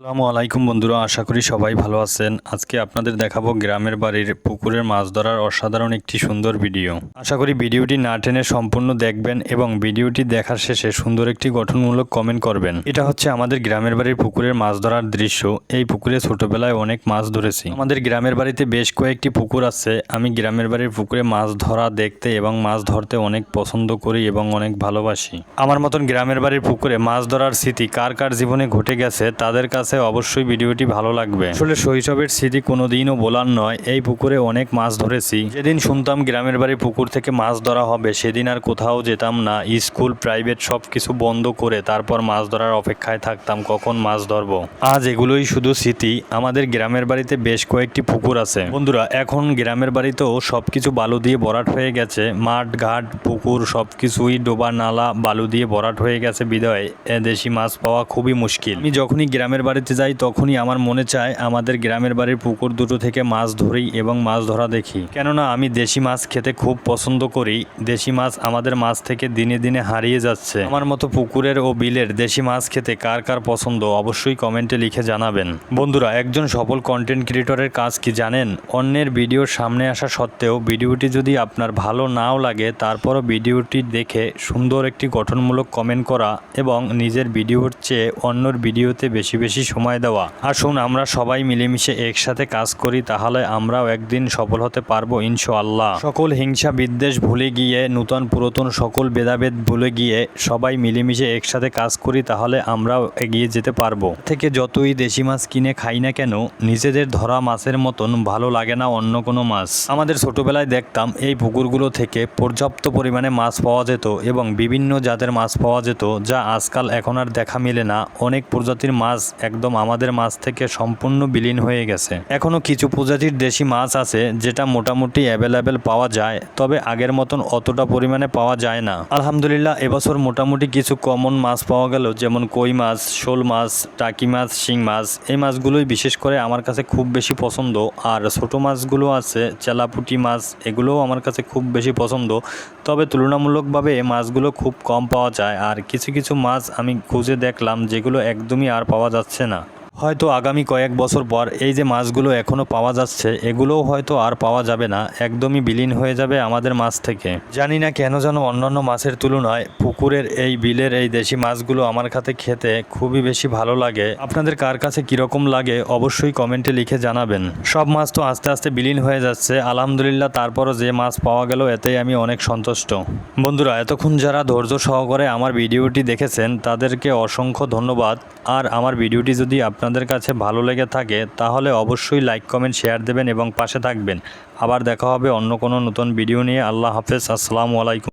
আসসালামু আলাইকুম বন্ধুরা, আশা করি সবাই ভালো আছেন। আজকে আপনাদের দেখাবো গ্রামের বাড়ির পুকুরের মাছ ধরার অসাধারণ একটি সুন্দর ভিডিও। আশা করি ভিডিওটি না টেনে সম্পূর্ণ দেখবেন এবং ভিডিওটি দেখার শেষে সুন্দর একটি গঠনমূলক কমেন্ট করবেন। এটা হচ্ছে আমাদের গ্রামের বাড়ির পুকুরের মাছ ধরার দৃশ্য। এই পুকুরে ছোটবেলায় অনেক মাছ ধরেছি। আমাদের গ্রামের বাড়িতে বেশ কয়েকটি পুকুর আছে। আমি গ্রামের বাড়ির পুকুরে মাছ ধরা দেখতে এবং মাছ ধরতে অনেক পছন্দ করি এবং অনেক ভালোবাসি। আমার মতন গ্রামের বাড়ির পুকুরে মাছ ধরার স্মৃতি কার কার জীবনে ঘটে গেছে, তাদের কাছে অবশ্যই ভিডিওটি ভালো লাগবে। আসলে শৈশবের স্মৃতি কোনোদিনও বলার নয়, এই পুকুরে অনেক মাছ ধরেছি। যেদিন শুনতাম গ্রামের বাড়ি পুকুর থেকে মাছ ধরা হবে, সেদিন আর কোথাও যেতাম না। স্কুল, প্রাইভেট সব কিছু বন্ধ করে তারপর মাছ ধরার অপেক্ষায় থাকতাম, কখন মাছ ধরবো? আজ এগুলোই শুধু স্মৃতি। আমাদের গ্রামের বাড়িতে বেশ কয়েকটি পুকুর আছে। বন্ধুরা, এখন গ্রামের বাড়িতেও সবকিছু বালু দিয়ে ভরাট হয়ে গেছে। মাঠ, ঘাট, পুকুর সবকিছুই ডোবা নালা বালু দিয়ে ভরাট হয়ে গেছে বিদায়। দেশি মাছ পাওয়া খুবই মুশকিল। আমি যখনই গ্রামের বাড়িতে যাই তখনই আমার মনে চায় আমাদের গ্রামের বাড়ির পুকুর দুটো থেকে মাছ ধরি এবং মাছ ধরা দেখি। কেননা আমি দেশি মাছ খেতে খুব পছন্দ করি। দেশি মাছ আমাদের মাছ থেকে দিনে দিনে হারিয়ে যাচ্ছে। আমার মতো পুকুরের ও বিলের দেশি মাছ খেতে কার কার পছন্দ অবশ্যই কমেন্টে লিখে জানাবেন। বন্ধুরা, একজন সফল কন্টেন্ট ক্রিয়েটরের কাজ কি জানেন? অন্যের ভিডিওর সামনে আসা সত্ত্বেও ভিডিওটি যদি আপনার ভালো নাও লাগে, তারপরও ভিডিওটি দেখে সুন্দর একটি গঠনমূলক কমেন্ট করা এবং নিজের ভিডিওর চেয়ে অন্যর ভিডিওতে বেশি বেশি সময় দেওয়া। আসুন আমরা সবাই মিলেমিশে একসাথে কাজ করি, তাহলে আমরাও একদিন সফল হতে পারব, ইনশাআল্লাহ। সকল হিংসা বিদ্বেষ ভুলে গিয়ে, নূতন পুরাতন সকল ভেদাভেদ ভুলে গিয়ে সবাই মিলেমিশে একসাথে কাজ করি, তাহলে আমরাও এগিয়ে যেতে পারব। থেকে যতই দেশি মাছ কিনে খাই না কেন, নিজেদের ধরা মাছের মতন ভালো লাগে না অন্য কোনো মাছ। আমাদের ছোটবেলায় দেখতাম, এই পুকুরগুলো থেকে পর্যাপ্ত পরিমাণে মাছ পাওয়া যেত এবং বিভিন্ন জাতের মাছ পাওয়া যেত, যা আজকাল এখন আর দেখা মিলে না। অনেক প্রজাতির মাছ একদম আমাদের মাছ থেকে সম্পূর্ণ বিলীন হয়ে গেছে। এখনও কিছু প্রজাতির দেশি মাছ আছে যেটা মোটামুটি অ্যাভেলেবেল পাওয়া যায়, তবে আগের মতন অতটা পরিমাণে পাওয়া যায় না। আলহামদুলিল্লাহ, এবছর মোটামুটি কিছু কমন মাছ পাওয়া গেল, যেমন কই মাছ, শোল মাছ, টাকি মাছ, শিং মাছ। এই মাছগুলোই বিশেষ করে আমার কাছে খুব বেশি পছন্দ। আর ছোট মাছগুলো আছে, চেলাপুটি মাছ, এগুলোও আমার কাছে খুব বেশি পছন্দ। তবে তুলনামূলকভাবে মাছগুলো খুব কম পাওয়া যায়। আর কিছু কিছু মাছ আমি খুঁজে দেখলাম, যেগুলো একদমই আর পাওয়া যাচ্ছে না। No. হয়তো আগামী কয়েক বছর পর এই যে মাছগুলো এখনও পাওয়া যাচ্ছে, এগুলোও হয়তো আর পাওয়া যাবে না, একদমই বিলীন হয়ে যাবে আমাদের মাছ থেকে। জানি না কেন যেন অন্যান্য মাছের তুলনায় পুকুরের এই বিলের এই দেশি মাছগুলো আমার কাছে খেতে খুবই বেশি ভালো লাগে। আপনাদের কার কাছে কীরকম লাগে অবশ্যই কমেন্টে লিখে জানাবেন। সব মাছ তো আস্তে আস্তে বিলীন হয়ে যাচ্ছে, আলহামদুলিল্লাহ তারপরও যে মাছ পাওয়া গেল, এতেই আমি অনেক সন্তুষ্ট। বন্ধুরা, এতক্ষণ যারা ধৈর্য সহকারে আমার ভিডিওটি দেখেছেন, তাদেরকে অসংখ্য ধন্যবাদ। আর আমার ভিডিওটি যদি আপনাদের কাছে ভালো লেগে থাকে, তাহলে অবশ্যই লাইক, কমেন্ট, শেয়ার দেবেন এবং পাশে থাকবেন। আবার দেখা হবে অন্য কোনো নতুন ভিডিও নিয়ে। আল্লাহ হাফেজ। আসসালামু আলাইকুম।